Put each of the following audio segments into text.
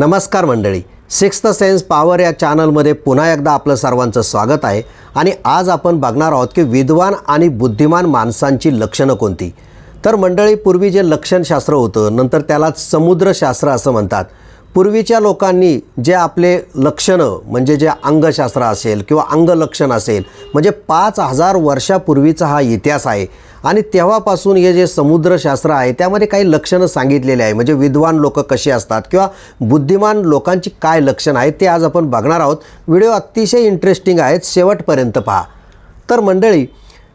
नमस्कार मंडळी. Sixth sense power या चॅनलमध्ये पुन्हा एकदा आपलं सर्वांचं स्वागत आहे आणि आज आपण बघणार आहोत की विद्वान आणि बुद्धिमान माणसांची लक्षणं कोणती? तर मंडळी पूर्वी जे लक्षणशास्त्र होतं नंतर त्याला समुद्रशास्त्र असं म्हणतात. पूर्वीच्या लोकांनी जे आपले लक्षणं म्हणजे जे अंगशास्त्र असेल किंवा अंगलक्षण असेल म्हणजे पाच हजार वर्षापूर्वीचा हा इतिहास आहे. आणि तेव्हापासून हे जे समुद्रशास्त्र आहे त्यामध्ये काही लक्षणं सांगितलेले आहे. म्हणजे विद्वान लोक कसे असतात किंवा बुद्धिमान लोकांची काय लक्षणं आहेत ते आज आपण बघणार आहोत. व्हिडिओ अतिशय इंटरेस्टिंग आहेत. शेवटपर्यंत पहा. तर मंडळी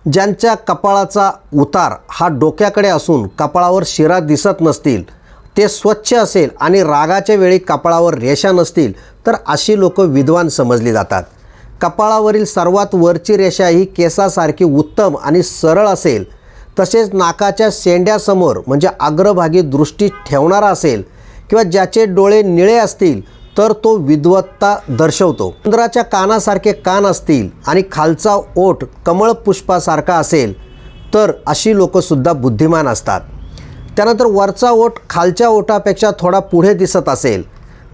ज्यांच्या कपाळाचा उतार हा डोक्याकडे असून कपाळावर शिरा दिसत नसतील ते स्वच्छ असेल आणि रागाच्या वेळी कपाळावर रेषा नसतील तर अशी लोक विद्वान समजली जातात. कपाळावरील सर्वात वरची रेषा ही केसासारखी उत्तम आणि सरळ असेल. तसेच नाकाच्या शेंड्यासमोर म्हणजे अग्रभागी दृष्टी ठेवणारा असेल किंवा ज्याचे डोळे निळे असतील तर तो विद्वत्ता दर्शवतो. उंदराच्या कानासारखे कान असतील आणि खालचा ओठ कमळ पुष्पासारखा असेल तर अशी लोकंसुद्धा बुद्धिमान असतात. त्यानंतर वरचा ओठ खालच्या ओठापेक्षा थोडा पुढे दिसत असेल.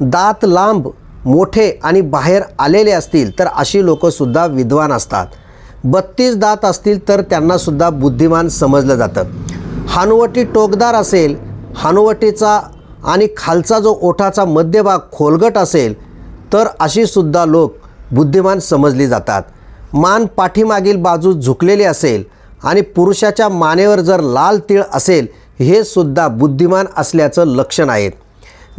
दात लांब मोठे आणि बाहेर आलेले असतील तर अशी लोकंसुद्धा विद्वान असतात. बत्तीस दात असतील तर त्यांनासुद्धा बुद्धिमान समजलं जातं. हानुवटी टोकदार असेल हानुवटीचा आणि खालचा जो ओठाचा मध्यभाग खोलगट असेल तर अशीसुद्धा लोक बुद्धिमान समजली जातात. मान पाठीमागील बाजू झुकलेली असेल आणि पुरुषाच्या मानेवर जर लाल तीळ असेल हे सुद्धा बुद्धिमान असल्याचं लक्षण आहे.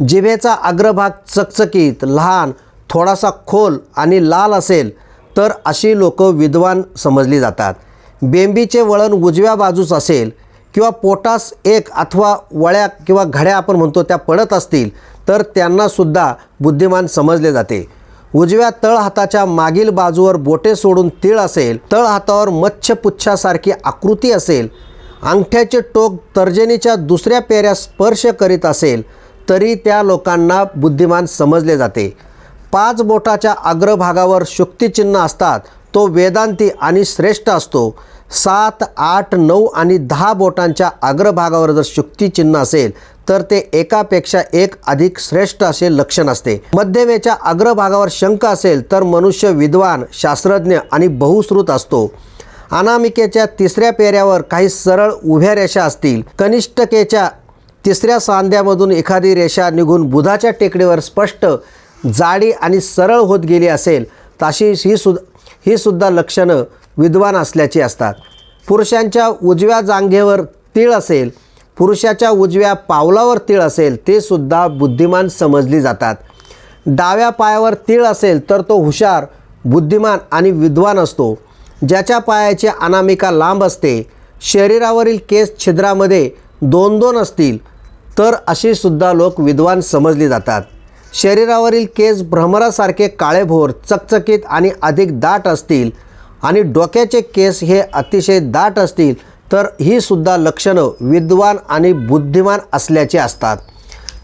जिभेचा अग्रभाग चकचकीत लहान थोडासा खोल आणि लाल असेल तर अशी लोक विद्वान समजली जातात. बेंबीचे वळण उजव्या बाजूस असेल किंवा पोटास एक अथवा वळ्या किंवा घड्या आपण म्हणतो त्या पडत असतील तर त्यांनासुद्धा बुद्धिमान समजले जाते. उजव्या तळहाताच्या मागील बाजूवर बोटे सोडून तीळ असेल तळहातावर मच्छपुच्छासारखी आकृती असेल अंगठ्याचे टोक तर्जनीच्या दुसऱ्या पेऱ्या स्पर्श करीत असेल तरी त्या लोकांना बुद्धिमान समजले जाते. पाच बोटाच्या अग्रभागावर शुक्तिचिन्ह असतात तो वेदांती आणि श्रेष्ठ असतो. सात आठ नऊ आणि दहा बोटांच्या अग्रभागावर जर शुक्तिचिन्ह असेल तर ते एकापेक्षा एक अधिक श्रेष्ठ असे लक्षण असते. मध्यमेच्या अग्रभागावर शंख असेल तर मनुष्य विद्वान शास्त्रज्ञ आणि बहुश्रुत असतो. अनामिकेच्या तिसऱ्या पेऱ्यावर काही सरळ उभ्या रेषा असतील. कनिष्ठकेच्या तिसऱ्या सांध्यामधून एखादी रेषा निघून बुधाच्या टेकडीवर स्पष्ट जाडी आणि सरळ होत गेली असेल तशी ही सुद्धा ही सुद्धा लक्षणं विद्वान असल्याची असतात. पुरुषांच्या उजव्या जांघेवर तीळ असेल पुरुषाच्या उजव्या पावलावर तीळ असेल ते सुद्धा बुद्धिमान समजली जातात. डाव्या पायावर तीळ असेल तर तो हुशार बुद्धिमान आणि विद्वान असतो. ज्याच्या पायाची अनामिका लांब असते शरीरावरील केस छिद्रामध्ये दोन दोन असतील तर असेसुद्धा लोक विद्वान समजली जातात. शरीरावरील केस भ्रमरासारखे काळेभोर चकचकीत आणि अधिक दाट असतील आणि डोक्याचे केस हे अतिशय दाट असतील तर ही सुद्धा लक्षणं विद्वान आणि बुद्धिमान असल्याचे असतात.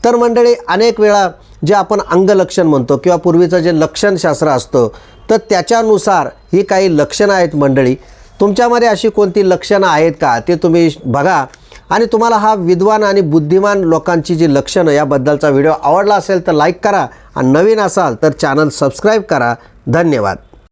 तर मंडळी अनेक वेळा जे आपण अंगलक्षण म्हणतो किंवा पूर्वीचं जे लक्षणशास्त्र असतं तर त्याच्यानुसार ही काही लक्षणं आहेत मंडळी. तुमच्यामध्ये अशी कोणती लक्षणं आहेत का? ते तुम्ही बघा. आणि तुम्हाला हा विद्वान आणि बुद्धिमान लोकांची जी लक्षणं याबद्दलचा व्हिडिओ आवडला असेल तर लाईक करा. आणि नवीन असाल तर चॅनल सबस्क्राईब करा. धन्यवाद.